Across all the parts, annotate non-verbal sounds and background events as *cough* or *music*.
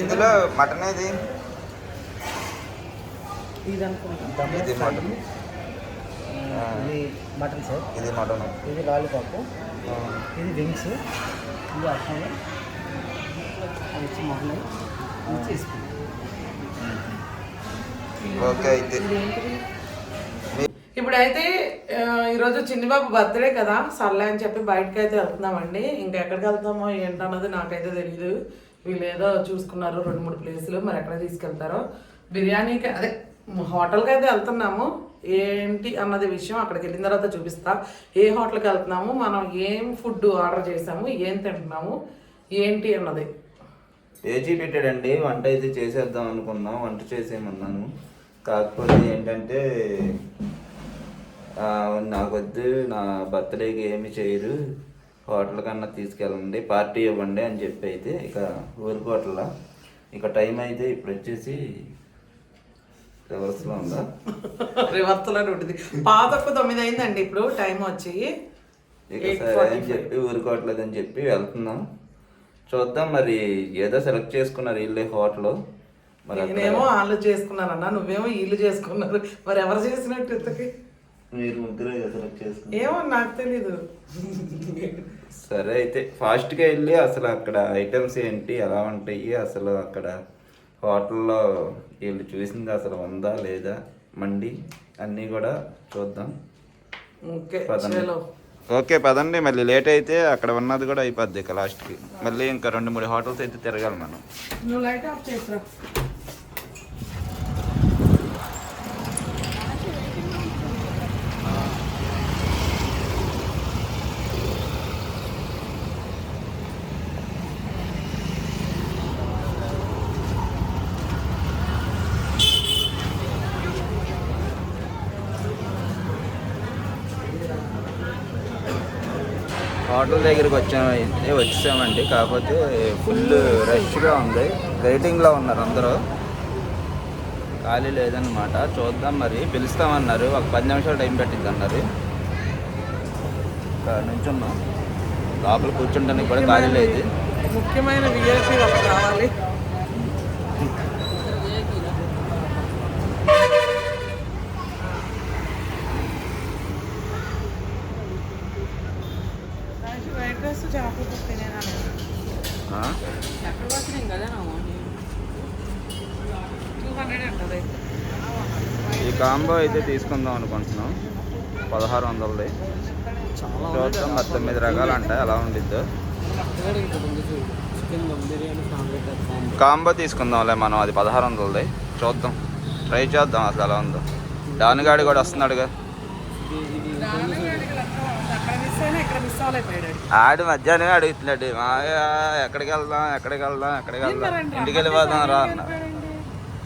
ఇందులో మటన్ ఏది? ఇది అనుకుంటా. ఇది మటన్. ఇది మటన్. సార్. ఇది మటన్. ఇది లాలీపాప్. ఇది వింగ్స్. ఇది వచ్చి ఇది చేసుకుంటాం ఓకే అయితే. ఇప్పుడైతే ఈరోజు చిన్నబాబు బర్త్డే కదా సర్లే అని చెప్పి బయటకు అయితే వెళ్తున్నామండి. ఇంకా ఎక్కడికి వెళ్తామో ఏంటన్నది నాకైతే తెలియదు వీళ్ళు ఏదో చూసుకున్నారు రెండు మూడు ప్లేసులు మరి ఎక్కడ తీసుకెళ్తారో. బిర్యానీకి అదే హోటల్కి అయితే వెళ్తున్నాము. ఏంటి అన్నది విషయం అక్కడికి వెళ్ళిన తర్వాత చూపిస్తా. ఏ హోటల్కి వెళ్తున్నాము మనం ఏం ఫుడ్ ఆర్డర్ చేసాము ఏం తింటున్నాము ఏంటి అన్నది. పేజీ పెట్టాడండి వంట అయితే చేసేద్దాం అనుకున్నాం వంట చేసేయమన్నాను. కాకపోతే ఏంటంటే నాకొద్దు నా బర్త్డేకి ఏమి చేయరు. హోటల్ కన్నా తీసుకెళ్ళండి పార్టీ ఇవ్వండి అని చెప్పి అయితే ఇక ఊరుకోవట్లా ఇక టైం అయితే ఇప్పుడు వచ్చేసి రివర్స్లో ఉందా? రివర్స్లో ఉంటుంది. పాతకు తొమ్మిది అయిందండి ఇప్పుడు టైం వచ్చి ఇక సరే అని చెప్పి ఊరుకోవట్లేదు అని చెప్పి వెళ్తున్నాం. చూద్దాం మరి ఏదో సెలెక్ట్ చేసుకున్నారు వీళ్ళే హోటల్. నేనేమో వాళ్ళు చేసుకున్నానన్నా నువ్వేమో వీళ్ళు చేసుకున్నారు. మరి ఎవరు చేసినట్టు ఇంతకి? మీరు ముగ్గురు సెలెక్ట్ చేసుకున్నారు ఏమో నాకు తెలీదు. సరే అయితే ఫాస్ట్గా వెళ్ళి అసలు అక్కడ ఐటమ్స్ ఏంటి ఎలా ఉంటాయి అసలు అక్కడ హోటల్లో వీళ్ళు చూసింది అసలు ఉందా లేదా మండి అన్నీ కూడా చూద్దాం. ఓకే పదండి. చలో. ఓకే పదండి. మళ్ళీ లేట్ అయితే అక్కడ ఉన్నది కూడా అయిపోద్ది ఇక లాస్ట్కి మళ్ళీ ఇంకా రెండు మూడు హోటల్స్ అయితే తిరగాలి మనం. నువ్వు లైట్ ఆఫ్ చేసిరా హోటల్ దగ్గరికి వచ్చాము అయితే వచ్చేసామండి కాకపోతే ఫుల్ రష్గా ఉంది. వెయిటింగ్లో ఉన్నారు అందరూ. ఖాళీ లేదన్నమాట. చూద్దాం మరి. పిలుస్తామన్నారు. ఒక పది నిమిషాలు టైం పెట్టింది అన్నారు ఇక్కడ నుంచున్నాం. లోపల కూర్చుంటానికి కూడా ఖాళీ లేదు. ముఖ్యమైన విఐపి ఒకటి *laughs* రావాలి వైట్ రైస్ చేపలు తినేనా ఆ? ఎక్కడ వచ్చినాం కదా టూ హండ్రెడ్ ఉంటుంది ఈ కాంబో అయితే తీసుకుందాం అనుకుంటున్నాం. పదహారు వందలది. చూద్దాం మరి తొమ్మిది రకాలు అంటే ఎలా ఉండిద్దో. కాంబో. తీసుకుందాంలే మనం అది పదహారు వందలది. చూద్దాం. ట్రై చేద్దాం అసలు ఎలా ఉందో. డానిగాడి కూడా వస్తున్నాడుగా. ఆడు మధ్యాహ్నమే అడుగుతున్నాడు. మాయా ఎక్కడికి వెళ్దాం ఎక్కడికి వెళ్దాం ఎక్కడికి వెళ్దాం. ఇంటికి వెళ్ళిపోదాం రా అన్న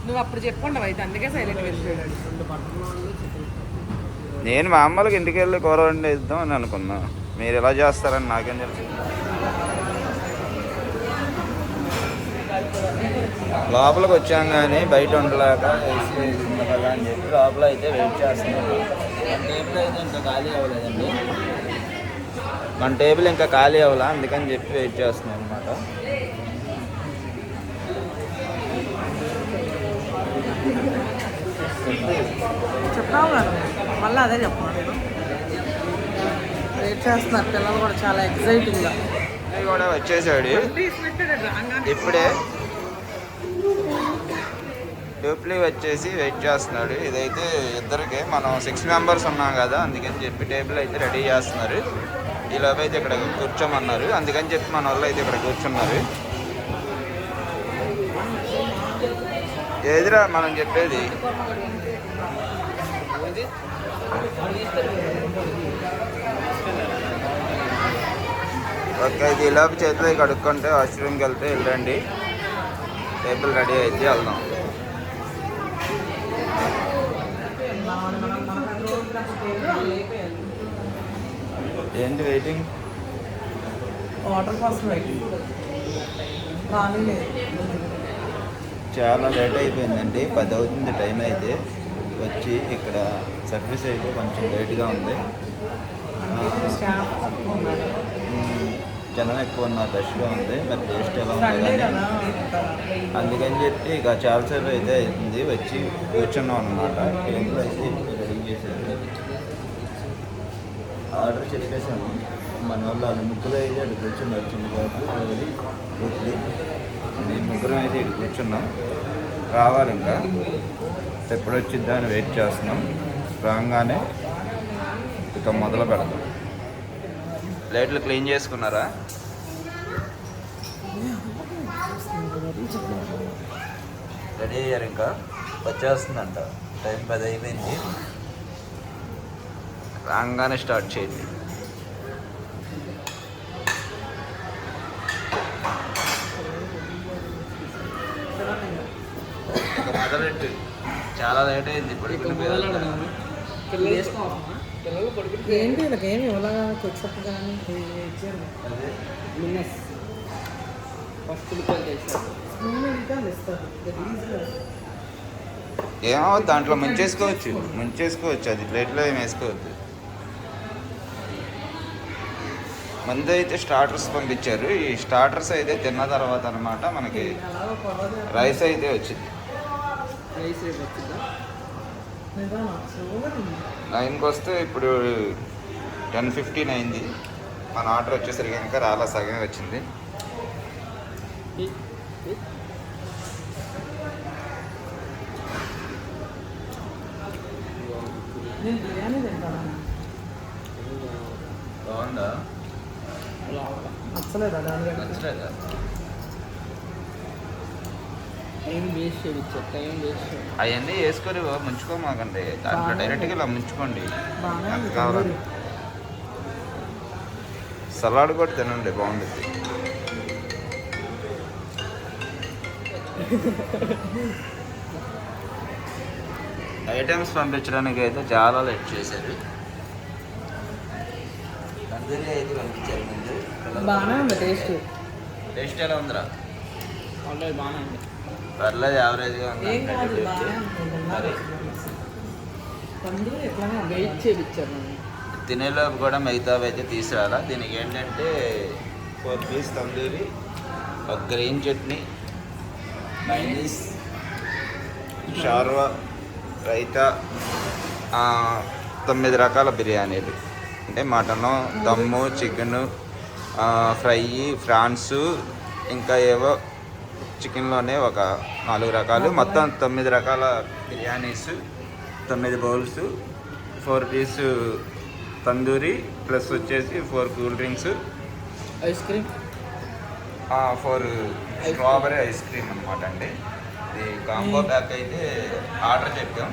నువ్వు అప్పుడు చెప్పుకుంటావు అయితే అందుకే సైలెంట్ వెళ్ళిపోయాడు రెండు బట్టలు చికెన్ నేను మామూలుగా ఇంటికి వెళ్ళి కూర వండిద్దాం అని అనుకున్నా. మీరు ఎలా చేస్తారని నాకేం తెలుసు. లోపలికి వచ్చాం కానీ బయట ఉండలేక ఏసీ వేసింది కదా అని చెప్పి లోపల అయితే వెయిట్ చేస్తున్నాం. మన టేబుల్ అయితే ఇంకా ఖాళీ అవ్వలేదండి. మన టేబుల్ ఇంకా ఖాళీ అవ్వలా? అందుకని చెప్పి వెయిట్ చేస్తున్నాం అనమాట చెప్పావు కదా మళ్ళీ అదే చెప్పాను నేను వెయిట్ చేస్తున్నారు? పిల్లలు కూడా చాలా ఎక్సైటింగ్గా కూడా వచ్చేసాడు. ఇప్పుడే డూప్లీ వచ్చేసి వెయిట్ చేస్తున్నాడు. ఇదైతే ఇద్దరికి మనం సిక్స్ మెంబర్స్ ఉన్నాం కదా అందుకని చెప్పి టేబుల్ అయితే రెడీ చేస్తున్నారు. ఈలోపు అయితే ఇక్కడ కూర్చోమన్నారు. అందుకని చెప్పి మన వాళ్ళు అయితే ఇక్కడ కూర్చున్నారు. ఏదిరా మనం చెప్పేది? ఓకే ఇది ఈ లోపు చేతిలో కడుక్కుంటే వాష్రూమ్కి వెళ్తే వెళ్ళండి. టేబుల్ రెడీ అయితే వెళ్దాం. ఏంటి వెయిటింగ్ వాటర్ కోసం వెయిటింగ్ చాలా లేట్ అయిపోయిందండి పది అవుతుంది టైం అయితే. వచ్చి ఇక్కడ సర్వీస్ అయితే కొంచెం లేట్గా ఉంది. జనం ఎక్కువ ఉన్నారు రష్గా ఉంది. మరి టేస్ట్ ఎలా ఉంది అందుకని చెప్పి ఇక చాలాసేపు అయితే అవుతుంది వచ్చి కూర్చున్నాం అనమాట టేబుల్ అయితే రెడీ చేశారు ఆర్డర్ చెప్పేసాము మన వాళ్ళు వాళ్ళు ముగ్గురు అయితే అటు కూర్చున్నారు. చిన్న ఇడ్లీ మేము ముగ్గురం అయితే ఇటు కూర్చున్నాం. రావాలి ఇంకా. ఎప్పుడు వచ్చిద్దా అని వెయిట్ చేస్తున్నాం. రాగానే ఇక మొదలు పెడతాం. ప్లేట్లు క్లీన్ చేసుకున్నారా? రెడీ అయ్యారు ఇంకా? వచ్చేస్తుందంట. టైం పది అయిపోయింది. రాగానే స్టార్ట్ చేయండి. మొదలెట్టు చాలా లేట్ అయింది పడుకుంటే ఏంటి వీళ్ళకి ఏమి ఇవ్వలాగా కానీ ఇచ్చారు? మిన్నస్ ఫస్ట్. ఏమో దాంట్లో ముంచేసుకోవచ్చు. ముంచేసుకోవచ్చు. అది ప్లేట్లో ఏం వేసుకోవద్దు. మంది అయితే స్టార్టర్స్ పంపించారు. ఈ స్టార్టర్స్ అయితే తిన్న తర్వాత అనమాట మనకి రైస్ అయితే వచ్చింది. వచ్చిందా. నైన్కి వస్తే ఇప్పుడు టెన్ ఫిఫ్టీన్ అయింది మన ఆర్డర్ వచ్చేసరికి ఇంకా రాలా సగమే వచ్చింది. బాగుందా? నచ్చలేదా దాని దగ్గర నచ్చలేదా టైం వేస్ట్ చేయించారు టైం వేస్ట్ చేయించారు అవన్నీ వేసుకొని ముంచుకోమాకండి దాంట్లో డైరెక్ట్గా ఇలా ముంచుకోండి. కావాలి. సలాడ్ కూడా తినండి బాగుంటుంది ఐటమ్స్ పంపించడానికి అయితే చాలా లేట్ చేశారు. బాగానే ఉంది టేస్ట్. టేస్ట్ ఎలా ఉందిరా? బాగానే ఉంది. పర్లేదు యావరేజ్గా ఉంది. ఏం కాదు బాగానే ఎట్లానే వెయిట్ తినేలోపు కూడా మిగతావి అయితే తీసుకురాలా. దీనికి ఏంటంటే ఫోర్ పీస్ తందూరి ఒక గ్రీన్ చట్నీ మైనీస్ షార్వా రైతా ఆ, తొమ్మిది రకాల బిర్యానీలు. అంటే మటను దమ్ము చికెను ఫ్రై ఫ్రాన్స్ ఇంకా ఏవో చికెన్లోనే ఒక నాలుగు రకాలు. మొత్తం తొమ్మిది రకాల బిర్యానీస్ తొమ్మిది bowls four piece tandoori plus వచ్చేసి four cool drinks. Ice cream? Four strawberry ice cream అనమాట అండి. ఇది కాంబో ప్యాక్ అయితే ఆర్డర్ చెప్పాం.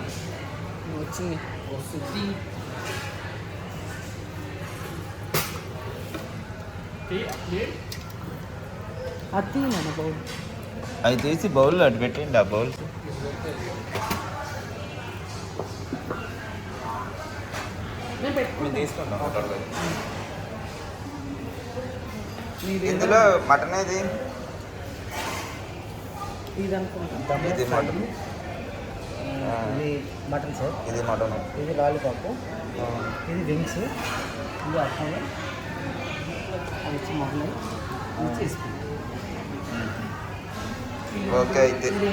వచ్చింది. వస్తుంది. అత్తి మన అవి తీసి బౌల్లో అటు పెట్టండి ఆ బౌల్స్ ఇందులో మటన్ ఏది? ఇది మటన్. ఇది మటన్ సార్. ఇది మటన్. ఇది లాలీపాప్. ఇది వింగ్స్. ఇది అది వచ్చి మొహలై ఇది చేసుకుంటాం ఓకే అయితే. ఇది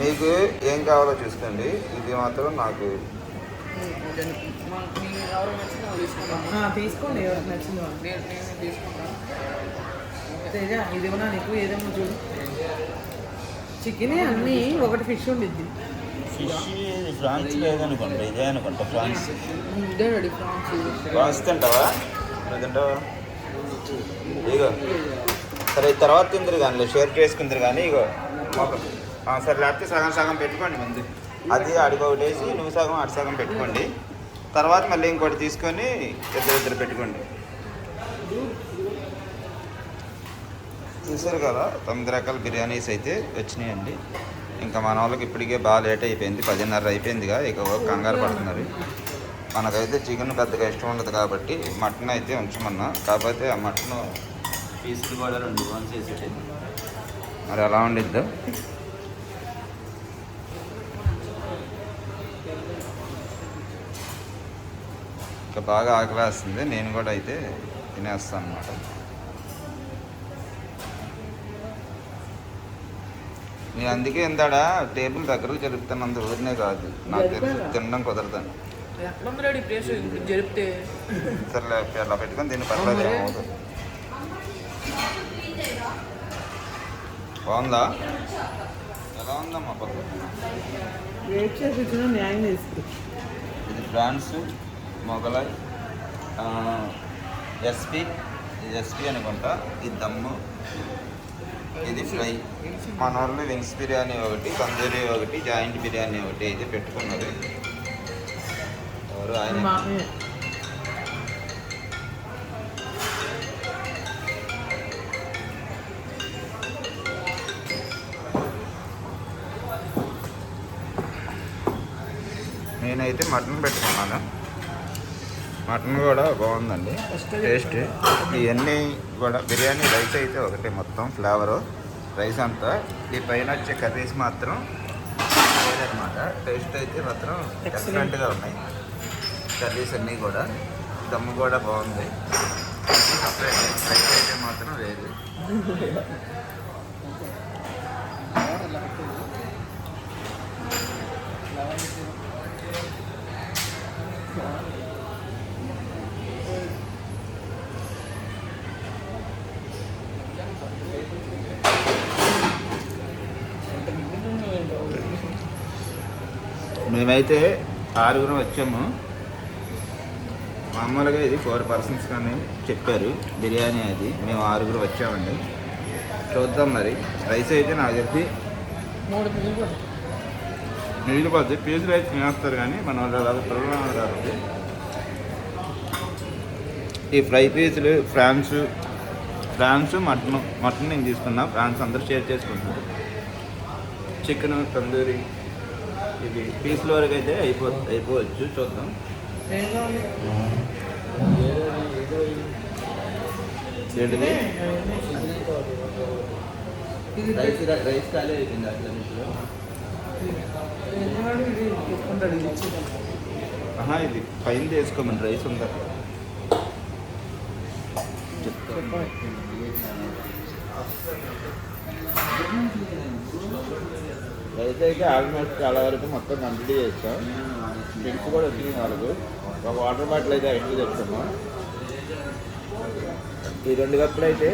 మీకు ఏం కావాలో చూసుకోండి. ఇది మాత్రం నాకు తీసుకోండి ఎవరికి నచ్చింది. నేను తీసుకుంటాను తేజ ఇది నీకు ఏదేమో చూడు. చికెన్ అన్నీ ఒకటి ఫిష్ ఉండిద్ది. ఫిష్ ఫ్రాన్స్ లేదనుకోండి ఇదే అనుకుంటా ఫ్రాన్స్. ఇదే ఫ్రాన్స్. ఫ్రాన్స్ తింటావా? తింటావా? ఇగో సరే ఇది తర్వాత తిందరు కానీ షేర్ చేసుకుందరు కానీ ఇగో. సరే లేకపోతే సగం సగం పెట్టుకోండి ముందు. అది అడుగు ఒకటి వేసి నువ్వు సగం అటు సగం పెట్టుకోండి. తర్వాత మళ్ళీ ఇంకోటి తీసుకొని ఇద్దరు ఇద్దరు పెట్టుకోండి. చూసారు కదా తొమ్మిది రకాల బిర్యానీస్ అయితే వచ్చినాయండి. ఇంకా మన వాళ్ళకి ఇప్పటికే బాగా లేట్ అయిపోయింది. పదిన్నర అయిపోయిందిగా ఇక కంగారు పడుతున్నారు. మనకైతే చికెన్ పెద్దగా ఇష్టం ఉండదు కాబట్టి మటన్ అయితే ఉంచమన్నా. కాకపోతే ఆ మటన్ పీసులు కూడా రెండు వన్స్ వేసేటి మరి ఎలా ఉండిద్దో? ఇంకా బాగా ఆకలేస్తుంది నేను కూడా అయితే తినేస్తాను అనమాట నేను అందుకే ఇందాడ టేబుల్ దగ్గరకు జరుపుతానంత ఊరినే కాదు నాకు తెలిసి? తినడం కుదరదని సరే అలా పెట్టుకొని దీన్ని? ఏమవుతుంది? బాగుందా? ఎలా ఉందమ్మా పర్లేదు వెయిట్ చేసి ఇచ్చిన న్యాయం చేస్తుంది ఇది ఫ్రాన్స్ మొగలాయ్ ఎస్పి ఇది ఎస్పి అనుకుంటా ఇది దమ్ము ఇది ఫ్రై. మన వాళ్ళు వింగ్స్ బిర్యానీ ఒకటి తందూరి ఒకటి జాయింట్ బిర్యానీ ఒకటి అయితే పెట్టుకున్నారు. ఎవరు ఆయన? నేనైతే మటన్ పెట్టుకున్నాను. మటన్ కూడా బాగుందండి. టేస్ట్ ఇవన్నీ కూడా బిర్యానీ రైస్ అయితే ఒకటే మొత్తం ఫ్లేవరు. రైస్ అంతా. ఈ పైన వచ్చే కర్రీస్ మాత్రం అనమాట టేస్ట్ అయితే మాత్రం ఎక్సలెంట్గా ఉన్నాయి. కర్రీస్ అన్నీ కూడా. దమ్ము కూడా బాగుంది. సపరేట్ రైస్ అయితే మాత్రం లేదు. *laughs* మేమైతే ఆరుగురం వచ్చాము. మామూలుగా ఇది ఫోర్ పర్సన్స్ కానీ చెప్పారు. బిర్యానీ అది. మేము ఆరుగురు వచ్చామండి. చూద్దాం మరి. రైస్ అయితే నాకు తెలిసి మూడు పిల్లలు మిగిలి పోద్ది పీసులు అయితే తినేస్తారు కానీ మన వాళ్ళు ప్రాబ్లం కాబట్టి. ఈ ఫ్రై పీసులు ఫ్రాన్స్ ఫ్రాన్స్ మటన్ మటన్ నేను తీసుకున్నా. ఫ్రాన్స్ అందరూ షేర్ చేసుకుంటున్నారు. చికెన్ తందూరి ఇది పీసుల వరకు అయితే అయిపో అయిపోవచ్చు చూద్దాం. ఏంటిది? రైస్ రైస్ ఖాళీ అయిపోయింది అట్లా ఆహా ఇది పైన వేసుకోమని రైస్ ఉందా? చెప్తా రైస్ అయితే ఆల్మోస్ట్ చాలా వరకు మొత్తం కంప్లీట్ చేస్తాం. డ్రింక్స్ కూడా వచ్చింది వాళ్ళకు ఒక వాటర్ బాటిల్ అయితే ఎక్స్ట్రా తెచ్చుకున్నాం. ఈ రెండు కప్పులు అయితే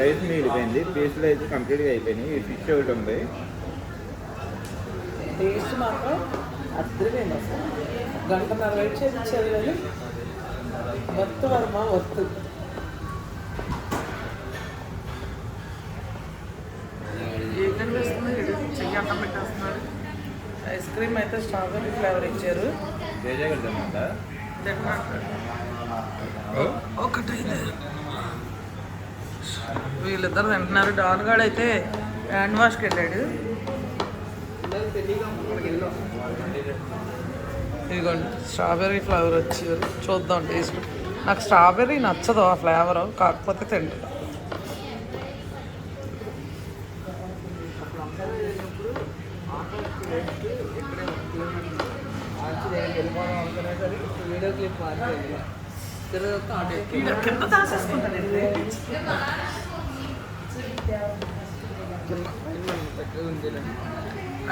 రైస్ మిగిలిపోయింది పీసులు అయితే కంప్లీట్గా అయిపోయినాయి. ఈ ఫిష్ ఒకటి ఉంది. టేస్ట్ మాత్రం అద్దరిపోయింది అసలు. గంటన్నర వెయిట్ చేసి ఇచ్చేది కానీ వర్మ క్రీమ్ అయితే స్ట్రాబెర్రీ ఫ్లేవర్ ఇచ్చారు. ఒకటైతే. వీళ్ళిద్దరు తింటున్నారు. డాన్ గాడు అయితే హ్యాండ్ వాష్కి వెళ్ళాడు. ఇదిగోండి స్ట్రాబెర్రీ ఫ్లేవర్ వచ్చారు చూద్దాం టేస్ట్. నాకు స్ట్రాబెర్రీ నచ్చదు ఆ ఫ్లేవర్ కాకపోతే తింటా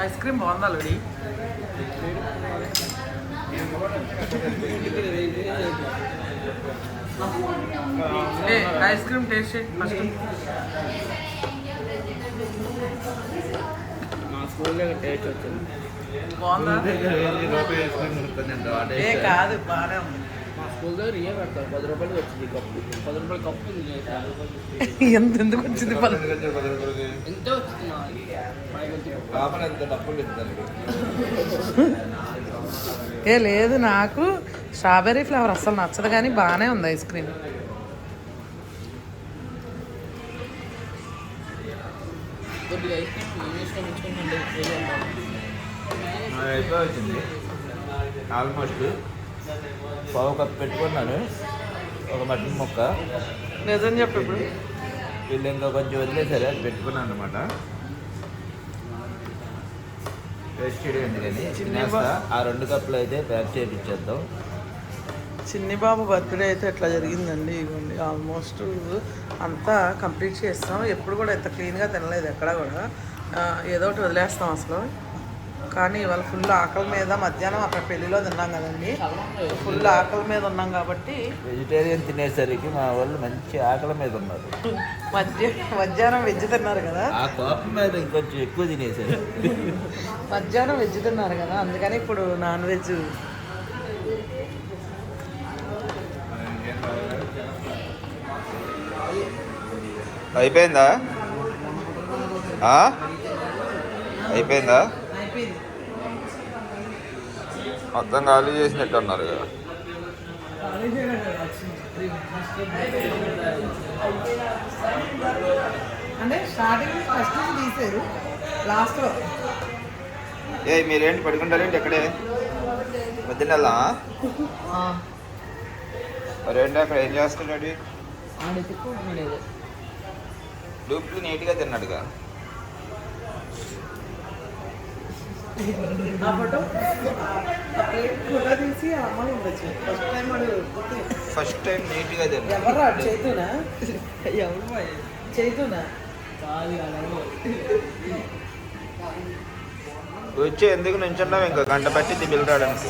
ఐస్ క్రీమ్ బాగుందా? లడి ఏ ఐస్ క్రీమ్ టేస్ట్ ఫస్ట్ మా స్కూల్లో టేస్ట్ వచ్చింది బాగుందా? ఏ కాదు బాగానే ఉంది. మా స్కూల్ దగ్గర ఇవే పెడతారు పది రూపాయలకి వచ్చింది కప్పు పది రూపాయల కప్పు ఉంది. ఎంత ఎందుకు వచ్చింది ఎంత ఇస్తారు? ఏ లేదు నాకు స్ట్రాబెర్రీ ఫ్లేవర్ అస్సలు నచ్చదు కానీ బాగానే ఉంది ఐస్ క్రీమ్. అయిపోయి వచ్చింది. ఆల్మోస్ట్ పావు కప్ పెట్టుకున్నాను. ఒక మటన్ ముక్క. నిజం చెప్పు ఇప్పుడు. వీళ్ళు ఇంకా కొంచెం వదిలేసారు అది పెట్టుకున్నాను అనమాట టేస్ట్ చేయడం ఎందుకని. చిన్న తినేస్తా ఆ రెండు కప్పులు అయితే ప్యాక్ చేయించేద్దాం చిన్ని బాబు బర్త్డే అయితే ఎట్లా జరిగిందండి? ఇవ్వండి ఆల్మోస్ట్ అంతా కంప్లీట్ చేస్తాం. ఎప్పుడు కూడా ఇంత క్లీన్గా తినలేదు ఎక్కడ కూడా. ఏదో ఒకటి వదిలేస్తాం అసలు. కానీ ఇవాళ ఫుల్ ఆకలి మీద మధ్యాహ్నం అక్కడ పెళ్ళిలో తిన్నాం కదండి. ఫుల్ ఆకలి మీద ఉన్నాం కాబట్టి వెజిటేరియన్ తినేసరికి మా వాళ్ళు మంచి ఆకలి మీద ఉన్నారు. మధ్య మధ్యాహ్నం వెజ్ తిన్నారు కదా. ఆ కోపం మీద ఇంకొంచెం ఎక్కువ తినేసారు. మధ్యాహ్నం వెజ్ తిన్నారు కదా అందుకని ఇప్పుడు నాన్ వెజ్ అయిపోయిందా? ఆ? అయిపోయిందా అయిపోయింది? మొత్తం ఖాళీ చేసినట్టు అన్నారు కదా. అంటే స్టార్టింగ్ ఫస్ట్ నుంచి తీసారు లాస్ట్లో ఏ మీరేంటి పడుకుంటారేంటి ఎక్కడే పొద్దున్న వెళ్దామా మరేంటి అక్కడ ఏం చేస్తున్నాడు? డూప్లు నీట్గా తిన్నాడుగా. ఆ ఫోటో? ప్లేట్ తీసి ఆ అమ్మాయి ఉండొచ్చు. ఫస్ట్ టైం వాడు. ఫస్ట్ టైం నీట్గా చైతునా? ఎవరు చైతునా? కాదు వచ్చి ఎందుకు నుంచున్నావు ఇంకా? గంట పట్టింది బిల్ రావడానికి.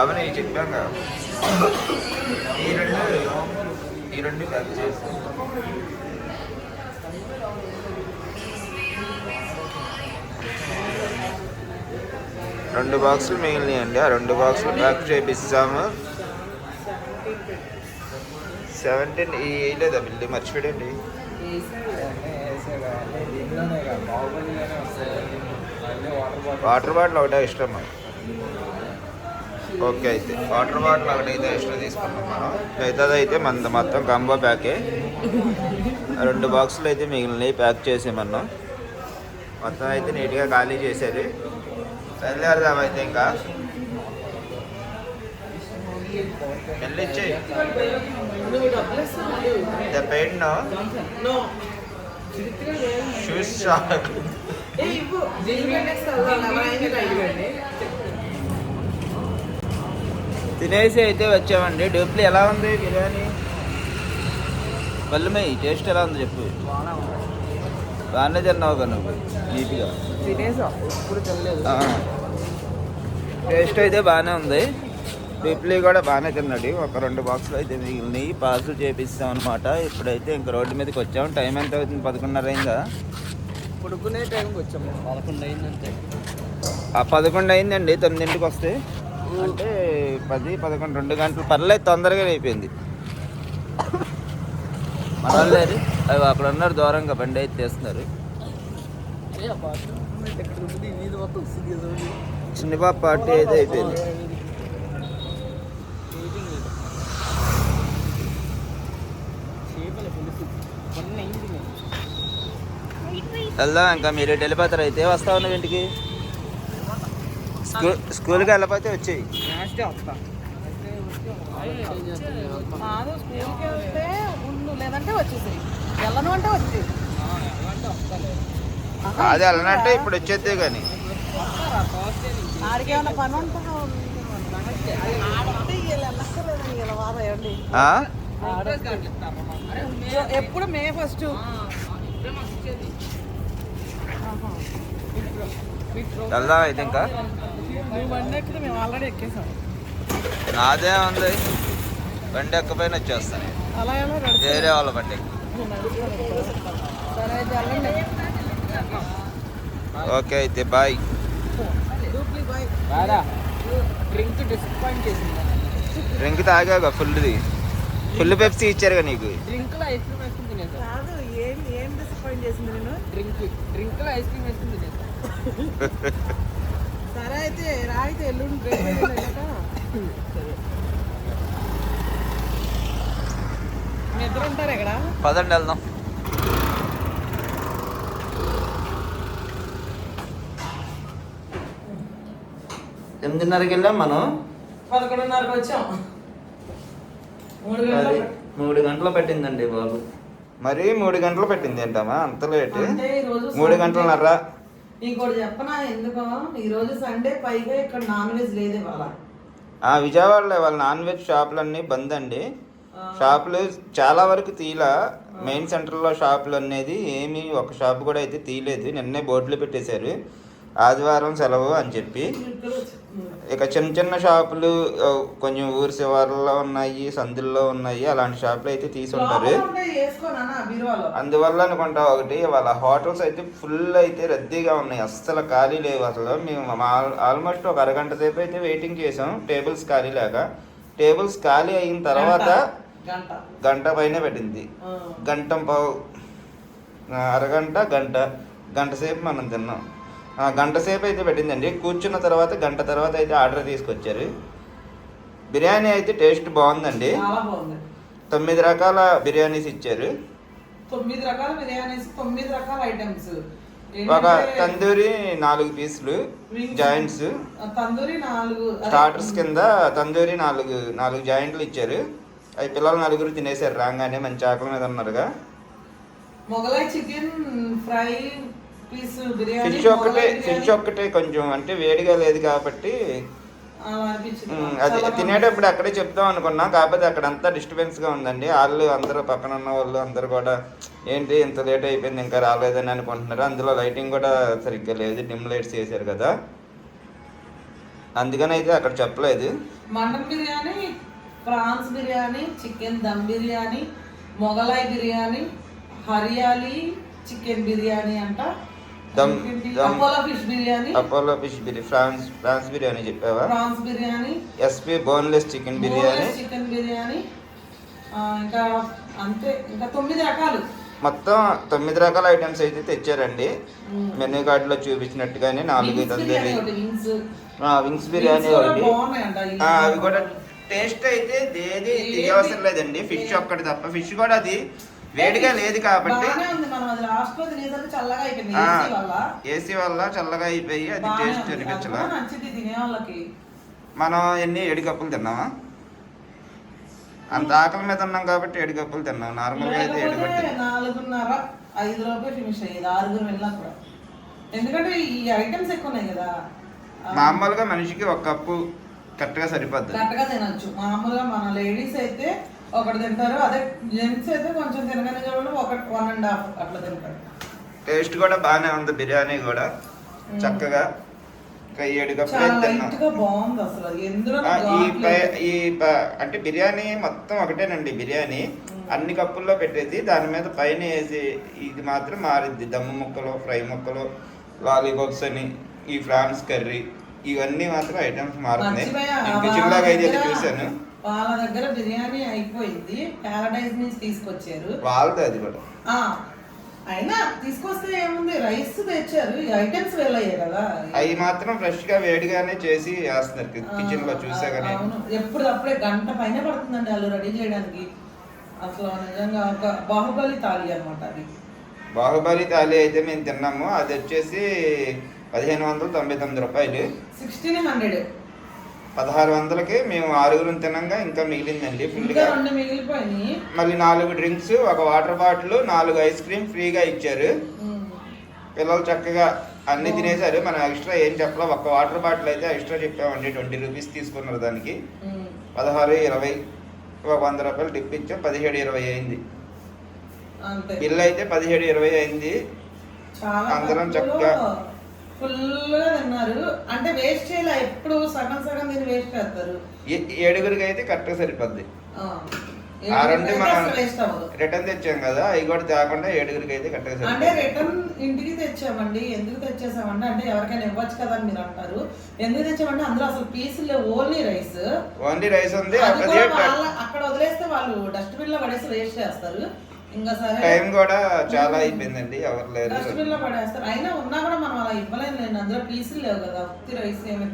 అవన్నీ చెప్పాం కదా ఈ రెండు ఈ రెండు ప్యాక్ చేస్తాం రెండు బాక్సులు మిగిలినాయండి. ఆ రెండు బాక్సులు ప్యాక్ చేపిస్తాము. సెవెంటీన్ ఈ వేయలేదా బిల్లు? మర్చిపోయండి వాటర్ బాటిల్ ఒకటే ఇష్టం మాకు. ఓకే అయితే వాటర్ బాటిల్ ఒకటి అయితే ఎక్స్ట్రా తీసుకున్నాం మనం. మిగతాది అయితే మన మొత్తం కంబో ప్యాకే. రెండు బాక్సులు అయితే మిగిలినవి ప్యాక్ చేసేమన్నాం. మొత్తం అయితే నీట్గా ఖాళీ చేసేది. బయలుదేరదాం అయితే ఇంకా. వెళ్ళి ఇచ్చేయి నువ్వు డబ్బులు ఇస్తున్నావు the pain no shoes shop తినేసి అయితే వచ్చామండి. డూప్లీ ఎలా ఉంది? బిర్యానీ? వల్లమయ్యి టేస్ట్ ఎలా ఉంది చెప్పు? బాగానే తిన్నావు కదా నువ్వు నీట్గా. తినేసా? ఇప్పుడు తినలేదు. టేస్ట్ అయితే బాగానే ఉంది. డూప్లీ కూడా బాగానే తిన్నాడు. ఒక రెండు బాక్సులు అయితే మిగిలినాయి. పార్సల్ చేపిస్తాం అనమాట ఇప్పుడైతే ఇంక రోడ్డు మీదకి వచ్చాం. టైం ఎంత అవుతుంది? పదకొండున్నర అయిందా? పడుకునే టైంకి వచ్చాము పదకొండు అయిందంటే ఆ పదకొండు అయిందండి. తొమ్మిదింటికి వస్తే. అంటే పది పదకొండు రెండు గంటలు పర్లేదు తొందరగా అయిపోయింది. మన వాళ్ళు అవి అక్కడ ఉన్నారు దూరంగా బండి అయితే తీస్తున్నారు. చిన్న పాప పార్టీ అయితే అయిపోయింది. వెళ్దాం ఇంకా మీరు ఇటు వెళ్ళిపోతారు అయితే వస్తా ఉన్నావు ఇంటికి? స్కూల్ స్కూల్కి వెళ్ళకపోతే వచ్చేయి. లాస్ట్ వస్తా. కాదు స్కూల్కి వెళ్తే ఉండు లేదంటే వచ్చేసాయి. వెళ్ళను అంటే వచ్చేది అది వెళ్ళనంటే ఇప్పుడు వచ్చేద్దే కానీ ఆడికి ఏమైనా పని ఉంటుందా? ఎప్పుడు మే ఫస్ట్? వెళ్దాం అయితే ఇంకా? నాదే ఉంది. బండి ఎక్కపైన వచ్చేస్తాను వేరే వాళ్ళ బండి. ఎక్కు. సరే అయితే వెళ్ళండి. ఓకే అయితే బాయ్. డ్రింక్ డిసప్పాయింట్ చేసింది. డ్రింక్ తాగాగా ఫుల్ది. ఫుల్ పెప్సీ ఇచ్చారుగా నీకు. డ్రింక్లో ఐస్ క్రీమ్ వేసుకుని తినేసా. కాదు ఏం ఏం డిసప్పాయింట్ చేసింది నేను డ్రింక్ డ్రింక్లో ఐస్ క్రీమ్ వేసుకుని తినేసా. *laughs* పదండి వెళ్దాం. ఎనిమిదిన్నరకి వెళ్ళాం మనం. పదకొండున్నరకు వచ్చాం. మూడు గంటలు మూడు గంటలు పెట్టిందండి బాబు. మరీ మూడు గంటలు పెట్టింది ఏంటమ్మా అంత లేట్. మూడు సండే. గంటలన్నర. ఇంకోటి చెప్పనా? ఎందుకో? ఈ రోజు సండే పైగా ఇక్కడ నాన్ వెజ్ లేదు ఇవాళ. ఆ విజయవాడలో వాళ్ళ నాన్ వెజ్ షాపులన్నీ బంద్ అండి షాపులు చాలా వరకు తీలా. మెయిన్ సెంటర్లో షాపులు అనేది ఏమీ ఒక షాప్ కూడా అయితే తీయలేదు. నిన్నే బోర్డులు పెట్టేశారు. ఆదివారం సెలవు అని చెప్పి. ఇక చిన్న చిన్న షాపులు కొంచెం ఊరి శివార్లలో ఉన్నాయి సందుల్లో ఉన్నాయి అలాంటి షాపులు అయితే తీసుంటారు. బీరువాలో అందువల్ల అనుకుంటా ఒకటి వాళ్ళ హోటల్స్ అయితే ఫుల్ అయితే రద్దీగా ఉన్నాయి. అస్సలు ఖాళీ లేవు అసలు. మేము ఆల్మోస్ట్ ఒక అరగంట సేపు అయితే వెయిటింగ్ చేసాం. టేబుల్స్ ఖాళీ లేక. టేబుల్స్ ఖాళీ అయిన తర్వాత గంట. పైన పెట్టింది. గంట పావు అరగంట గంట గంట సేపు మనం తిన్నాం. గంట సేపు అయితే పెట్టిందండి. కూర్చున్న తర్వాత గంట తర్వాత అయితే ఆర్డర్ తీసుకొచ్చారు. బిర్యానీ అయితే టేస్ట్ బాగుందండి. తొమ్మిది రకాల బిర్యానీస్ ఇచ్చారు. తొమ్మిది రకాల బిర్యానీస్ తొమ్మిది రకాల ఐటమ్స్. ఒక తందూరి నాలుగు పీసులు జాయింట్స్. తందూరి నాలుగు స్టార్టర్స్ కింద తందూరి నాలుగు నాలుగు జాయింట్లు ఇచ్చారు. అవి పిల్లలు నలుగురు తినేసారు రాగానే మంచి ఆకలి మీద ఉన్నారుగా. Mughlai chicken fry piece biryani fish ఒక్కటే ఫిష్. ఒక్కటే కొంచెం అంటే వేడిగా లేదు కాబట్టి అది తినేటప్పుడు అక్కడే చెప్దాం అనుకున్నాం కాకపోతే అక్కడ అంతా డిస్టర్బెన్స్గా ఉందండి. వాళ్ళు అందరూ పక్కన ఉన్న వాళ్ళు అందరూ కూడా ఏంటి ఇంత లేట్ అయిపోయింది ఇంకా రాలేదని అనుకుంటున్నారు. అందులో లైటింగ్ కూడా సరిగ్గా లేదు డిమ్ లైట్స్ చేశారు కదా. అందుకని అయితే అక్కడ చెప్పలేదు. Mutton biryani prawns biryani chicken dum biryani Mughlai biryani Hariyali chicken biryani అంట. Dum-? Dum- Apollo fish biryani. Apollo fish biryani prawns prawns biryani చెప్పావా? Prawns biryani. SP boneless chicken biryani. Chicken biryani. ఇంకా అంతే ఇంకా తొమ్మిది రకాలు. మొత్తం తొమ్మిది రకాల ఐటమ్స్ అయితే తెచ్చారండి. మెనూ కార్డులో చూపించినట్టుగానే నాలుగు తందూరి వింగ్స్. బిర్యానీ ఒకటి. అవి కూడా టేస్ట్ అయితే ఏది తీయవసరం లేదండి. ఫిష్ ఒక్కటి తప్ప. ఫిష్ కూడా అది వేడిగా లేదు కాబట్టి ఏసీ వల్ల. చల్లగా అయిపోయి అది టేస్ట్ అనిపించలా. మనం ఎన్ని ఏడు కప్పులు తిన్నామా? అంత ఆకలి మీద ఉన్నాం కాబట్టి ఏడు కప్పులు తిన్నాం. అయితే ఏడు నాలుగున్నర ఐదు ఫినిష్ అయ్యేది. ఆరుగురు వెళ్ళినా కూడా. ఎందుకంటే ఈ ఐటమ్స్ ఎక్కువ ఉన్నాయి కదా. ఆ, మామూలుగా మనిషికి ఒక కప్పు కరెక్ట్గా సరిపోద్ది. కరెక్ట్గా తినొచ్చు. మామూలుగా మన లేడీస్ అయితే ఒకటి తింటారు. అదే జెంట్స్ అయితే కొంచెం తినగానే చూడండి ఒక వన్ అండ్ హాఫ్ అట్లా తింటారు. టేస్ట్ కూడా బాగానే ఉంది బిర్యానీ కూడా. చక్కగా ఈ అంటే బిర్యానీ మొత్తం ఒకటేనండి బిర్యానీ. అన్ని కప్పుల్లో పెట్టేది. దాని మీద పైన వేసి ఇది మాత్రం మారిద్ది. దమ్ము ముక్కలు ఫ్రై ముక్కలు లాలీపాప్స్ అని ఈ ఫ్రాన్స్ కర్రీ ఇవన్నీ మాత్రం ఐటమ్స్ మారుతున్నాయి. కిచెన్ లాగా అయితే చూశాను. వాళ్ళ దగ్గర బిర్యానీ అయిపోయింది. ప్యారడైజ్ నుంచి తీసుకొచ్చారు. వాళ్ళది అది కూడా. ఆ అయినా తీసుకొస్తే ఏముంది? రైస్ తెచ్చారు. ఈ ఐటమ్స్ వెళ్ళాయి కదా. అవి మాత్రం ఫ్రెష్గా వేడిగానే చేసి వేస్తున్నారు. కిచెన్లో చూసా కానీ. అవును. ఎప్పుడు అప్పుడే గంట పైన పడుతుందండి వాళ్ళు రెడీ చేయడానికి. అసలు నిజంగా ఒక బాహుబలి తాళి అన్నమాట అది. బాహుబలి థాలి అయితే మేము తిన్నాము. అది వచ్చేసి పదిహేను వందల తొంభై తొమ్మిది రూపాయలు. సిక్స్టీన్ హండ్రెడ్ పదహారు వందలకి మేము ఆరుగురు తినంగా ఇంకా మిగిలిందండి ఫుల్గా మళ్ళీ నాలుగు డ్రింక్స్ ఒక వాటర్ బాటిల్ నాలుగు ఐస్ క్రీమ్ ఫ్రీగా ఇచ్చారు. పిల్లలు చక్కగా అన్ని తినేశారు. మనం ఎక్స్ట్రా ఏం చెప్పలా ఒక్క వాటర్ బాటిల్ అయితే ఎక్స్ట్రా చెప్పామండి. ట్వంటీ రూపీస్ తీసుకున్నారు దానికి. పదహారు ఇరవై ఒక వంద రూపాయలు టిప్ ఇచ్చాం. పదిహేడు ఇరవై అయింది. బిల్ అయితే పదిహేడు ఇరవై అయింది. అందరం చక్కగా- ఫుల్గా తిన్నారు. అంటే వేస్ట్ చేయలే ఎప్పుడు సగం సగం తిని వేస్ట్ చేస్తారు. ఏడుగురికి అయితే కరెక్ట్గా సరిపోద్ది. ఆ. రెండు మనం రిటర్న్ తెచ్చాం కదా అవి కూడా తేకుండా ఏడుగురికి అయితే కరెక్ట్గా అంటే రిటర్న్ ఇంటికి తెచ్చామండి. ఎందుకు తెచ్చేసామంటే అంటే ఎవరికైనా ఇవ్వచ్చు కదా అని మీరు అంటారు. ఎందుకు తెచ్చామంటే అందులో అసలు పీసులు ఓన్లీ రైస్ ఓన్లీ రైస్ ఉంది అక్కడ వదిలేస్తే వాళ్ళు డస్ట్బిన్లో పడేసి వేస్ట్ చేస్తారు. ఇంకా సరే. టైం కూడా చాలా అయిపోయిందండి ఎవరు లేరు. డస్ట్బిన్లో పడేస్తారు. అయినా ఉన్నా కూడా మనం అలా ఇవ్వలేము లేండి అందులో పీసులు లేవు కదా ఉత్తి రైస్ ఏమి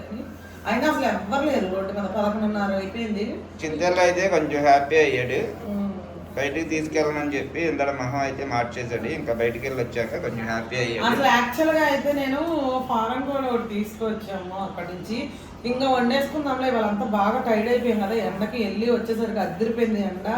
అని. అయినా అసలు ఎవ్వరు లేరు రోడ్డు మీద పదకొండున్నర అయిపోయింది. చింతల్లో అయితే కొంచెం హ్యాపీ అయ్యాడు. బయటికి తీసుకెళ్ళమని చెప్పి ఇందడ మొహం అయితే మార్చేసాడు ఇంకా బయటికి వెళ్ళి వచ్చాక కొంచెం హ్యాపీ అయ్యాడు. అసలు యాక్చువల్గా అయితే నేను ఫారెన్ కూడా ఒకటి తీసుకొచ్చాము అక్కడి నుంచి. ఇంకా వండేసుకుందాంలే వాళ్ళంతా బాగా టైర్డ్ అయిపోయాం కదా ఎండకి వెళ్ళి వచ్చేసరికి అద్దరిపోయింది ఎండ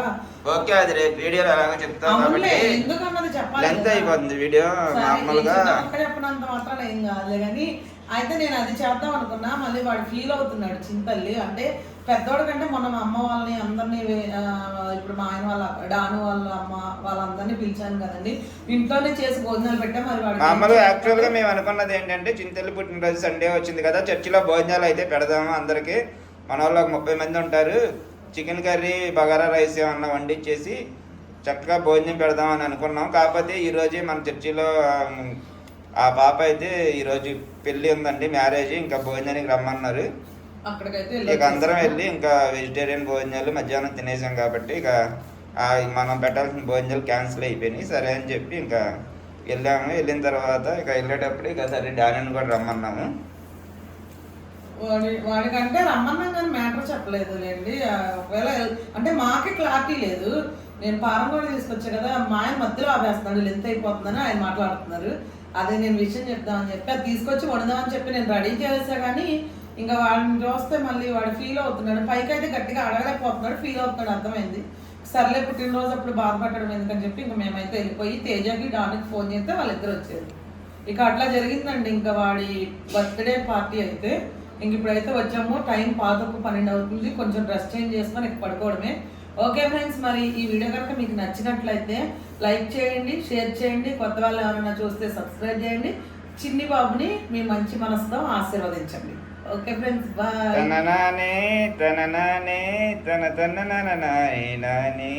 ఓకే అది రేపు వీడియోలో ఎలాగో చెప్తాం అవునులే కాబట్టి ఎందుకన్నది చెప్పాలి లెంత్ కదా. అయిపోతుంది వీడియో సరే, నార్మల్గా ఈ చిన్న ఒక్క చెప్పినంత మాత్రం ఏం కాదులే కానీ అయితే నేను అది చేద్దాం అనుకున్నా మళ్ళీ వాడు ఫీల్ అవుతున్నాడు చింతల్లి అంటే పెద్దోడు కంటే మొన్న మా అమ్మ వాళ్ళని అందరినీ ఇప్పుడు మా ఆయన వాళ్ళ డాను వాళ్ళ అమ్మ వాళ్ళందరినీ పిలిచాను కదండి. ఇంట్లోనే చేసి భోజనాలు పెట్టా మరి వాడు మామూలుగా యాక్చువల్గా మేము అనుకున్నది ఏంటంటే చింతల్లి పుట్టినరోజు సండే వచ్చింది కదా చర్చిలో భోజనాలు అయితే పెడదాము అందరికి. మన వాళ్ళు ఒక ముప్పై మంది ఉంటారు. చికెన్ కర్రీ బగారా రైస్ ఏమన్నా వండించేసి చక్కగా భోజనం పెడదామని అనుకున్నాం. కాకపోతే ఈరోజు మన చర్చిలో ఆ పాప అయితే ఈరోజు పెళ్ళి ఉందండి మ్యారేజ్. ఇంకా భోజనానికి రమ్మన్నారు. అక్కడికైతే ఇక అందరం వెళ్ళి ఇంకా వెజిటేరియన్ భోజనాలు మధ్యాహ్నం తినేసాం కాబట్టి ఇక ఆ మనం పెట్టాల్సిన భోజనాలు క్యాన్సిల్ అయిపోయినాయి. సరే అని చెప్పి ఇంకా వెళ్ళాము. వెళ్ళిన తర్వాత ఇక వెళ్ళేటప్పుడు ఇక సరే డానీని కూడా రమ్మన్నాము. వాడి వాడికంటే రమ్మన్నాం కానీ మ్యాటర్ చెప్పలేదు లేండి ఒకవేళ అంటే మాకే క్లారిటీ లేదు. నేను పారం కూడా తీసుకొచ్చా కదా మా ఆయన మధ్యలో ఆపేస్తున్నాడు. లెంత్ అయిపోతుందని ఆయన మాట్లాడుతున్నారు. అదే నేను విషయం చెప్దామని చెప్పి అది తీసుకొచ్చి వండుదామని చెప్పి నేను రెడీ చేసా కానీ ఇంకా వాడిని చూస్తే మళ్ళీ వాడు ఫీల్ అవుతున్నాడు. పైకి అయితే గట్టిగా అడగలేకపోతున్నాడు. ఫీల్ అవుతున్నాడు అర్థమైంది. సర్లే పుట్టినరోజు అప్పుడు బాధపడడం ఎందుకని చెప్పి ఇంకా మేమైతే వెళ్ళిపోయి తేజకి డానికి ఫోన్ చేస్తే వాళ్ళిద్దరు వచ్చారు. ఇక అట్లా జరిగిందండి. ఇంకా వాడి బర్త్డే పార్టీ అయితే ఇంక ఇప్పుడైతే వచ్చాము. టైం పాతకు పన్నెండు అవుతుంది. కొంచెం డ్రెస్ చేంజ్ చేసుకొని ఇక పడుకోవడమే. ఓకే ఫ్రెండ్స్ మరి ఈ వీడియో కనుక మీకు నచ్చినట్లయితే లైక్ చేయండి షేర్ చేయండి. కొత్త వాళ్ళు ఎవరైనా చూస్తే సబ్స్క్రైబ్ చేయండి. చిన్ని బాబుని మీ మంచి మనసుతో ఆశీర్వదించండి. ఓకే ఫ్రెండ్స్ బాయ్ తన నానే తన నానే తన తన నానే